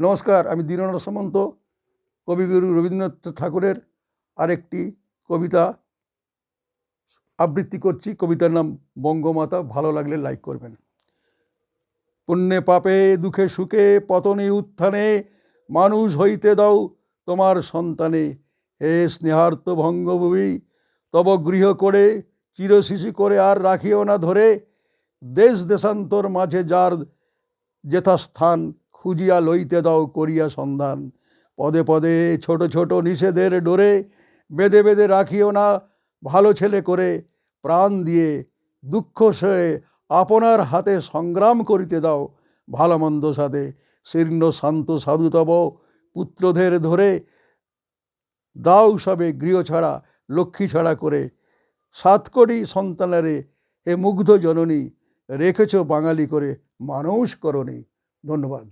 নমস্কার, আমি দীননাথ সামন্ত, কবিগুরু রবীন্দ্রনাথ ঠাকুরের আরেকটি কবিতা আবৃত্তি করছি। কবিতার নাম বঙ্গমাতা, ভালো লাগলে লাইক করবেন। পুণ্যে পাপে, দুঃখে সুখে, পতনে উত্থানে, মানুষ হইতে দাও তোমার সন্তানে। হে স্নেহার্ত ভঙ্গভূমি তব গৃহ করে, চিরশিশু করে আর রাখিও না ধরে। দেশ দেশান্তর মাঝে যার যথাস্থান খুঁজিয়া লইতে দাও, করিয়া সন্ধান। পদে পদে ছোট ছোট নিষেধের ডোরে বেঁধে বেঁধে রাখিও না ভালো ছেলে করে। প্রাণ দিয়ে দুঃখ সয়ে আপনার হাতে সংগ্রাম করিতে দাও ভালো মন্দ সাথে শীর্ণ শান্ত সাধুতব পুত্রদের ধরে দাও সবে গৃহ ছাড়া, লক্ষ্মী ছাড়া করে। সাত কোটি সন্তানারে এ মুগ্ধ জননী রেখেছ বাঙালি করে, মানুষ করণী ধন্যবাদ।